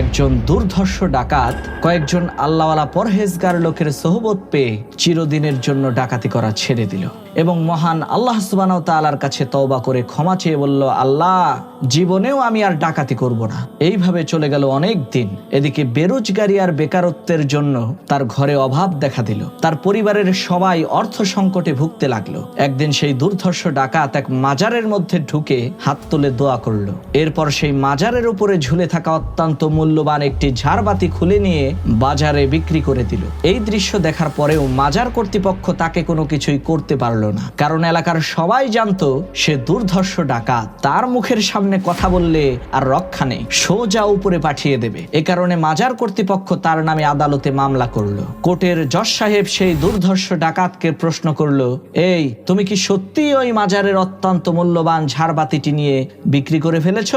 একজন দুর্ধর্ষ ডাকাত, কয়েকজন আল্লাহওয়ালা পরহেজগার লোকের সহবত পেয়ে চিরদিনের জন্য ডাকাতি করা ছেড়ে দিল। এবং মহান আল্লাহ সুবানাও তালার কাছে তওবা করে ক্ষমা চেয়ে বলল, আল্লাহ, জীবনেও আমি আর ডাকাতি করব না। এইভাবে চলে গেল অনেক দিন। এদিকে বেরোজগারি আর বেকারত্বের জন্য তার ঘরে অভাব দেখা দিল। তার পরিবারের সবাই অর্থ সংকটে ভুগতে লাগল। একদিন সেই দুর্ধর্ষ ডাকাত এক মাজারের মধ্যে ঢুকে হাত তুলে দোয়া করল। এরপর সেই মাজারের উপরে ঝুলে থাকা অত্যন্ত মূল্যবান একটি ঝাড়বাতি খুলে নিয়ে বাজারে বিক্রি করে দিল। এই দৃশ্য দেখার পরেও মাজার কর্তৃপক্ষ তাকে কোনো কিছুই করতে পারল না। কারণ এলাকার সবাই জানতো, সে দুর্ধর্ষ ডাকাত। তার মুখের সামনে কথা বললে আর রক্ষা নেই, সোজা উপরে পাঠিয়ে দেবে। এ কারণে মাজার কর্তৃপক্ষ তার নামে আদালতে মামলা করল। কোর্টের জজ সাহেব সেই দুর্ধর্ষ ডাকাতকে প্রশ্ন করল, এই, তুমি কি সত্যি ওই মাজারের অত্যন্ত মূল্যবান ঝাড়বাতিটি নিয়ে বিক্রি করে ফেলেছ?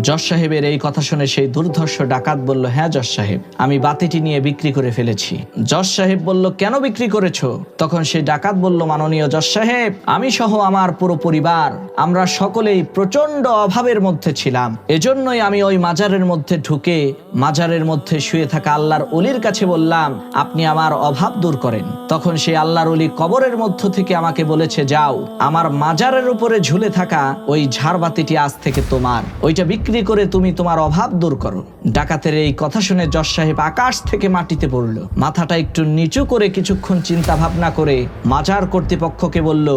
জজ সাহেবের এই কথা শুনে সেই দুর্ধর্ষ ডাকাত বলল হ্যাঁ জজ সাহেব, আমি বাতিটি নিয়ে বিক্রি করে ফেলেছি। জজ সাহেব বলল, কেন বিক্রি করেছ? তখন সেই ডাকাত বলল, মাননীয় জজ সাহেব, আমি সহ আমার পুরো পরিবার, আমরা সকলেই প্রচণ্ড অভাবের মধ্যে ছিলাম। এজন্যই আমি ওই মাজারের মধ্যে ঢুকে, মাজারের মধ্যে শুয়ে থাকা আল্লাহর অলির কাছে বললাম, আপনি আমার অভাব দূর করেন। তখন সেই আল্লাহর অলি কবরের মধ্য থেকে আমাকে বলেছে, যাও, আমার মাজারের উপরে ঝুলে থাকা ওই ঝাড়বাতিটি আজ থেকে তোমার। ওইটা বিক্রি করে তুমি তোমার অভাব দূর করো। ডাকাতের এই কথা শুনে জজ সাহেব আকাশ থেকে মাটিতে পড়ল। মাথাটা একটু নিচু করে কিছুক্ষণ চিন্তা ভাবনা করে মাজার কর্তৃপক্ষকে বলল,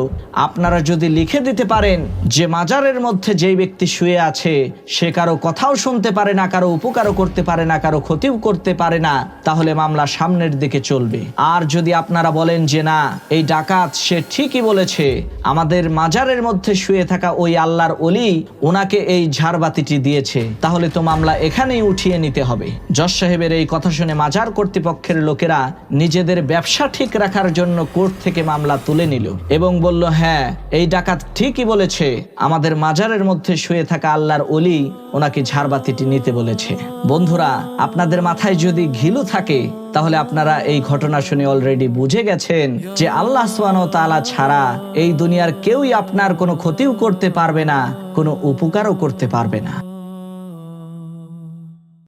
আপনারা যদি লিখে দিতে পারেন যে মাজারের মধ্যে যেই ব্যক্তি শুয়ে আছে, সে কারও কথাও শুনতে পারে না, কারও উপকারও করতে পারে না, কারও ক্ষতিও করতে পারে না, তাহলে মামলা সামনের দিকে চলবে। আর যদি আপনারা বলেন যে না, এই ডাকাত সে ঠিকই বলেছে, আমাদের মাজারের মধ্যে শুয়ে থাকা ওই আল্লাহর অলি ওনাকে এই ঝাড়বাতিটি দিয়েছে, তাহলে তো মামলা এখানেই উঠিয়ে নিতে হবে। যশ সাহেবের এই কথা শুনে মাজার কর্তৃপক্ষের লোকেরা নিজেদের ব্যবসা ঠিক রাখার জন্য কোর্ট থেকে মামলা তুলে নিল। এবং বলল হ্যাঁ এই ডাকাত ঠিকই বলেছে। আমাদের মাজারের মধ্যে শুয়ে থাকা আল্লাহর অলি ওনাকে ঝাড়বাতিটি নিতে বলেছে। বন্ধুরা, আপনাদের মাথায় যদি ঘিলু থাকে, তাহলে আপনারা এই ঘটনা শুনে অলরেডি বুঝে গেছেন যে আল্লাহ তাআলা ছাড়া এই দুনিয়ার কেউই আপনার কোনো ক্ষতিও করতে পারবে না, কোনো উপকারও করতে পারবে না।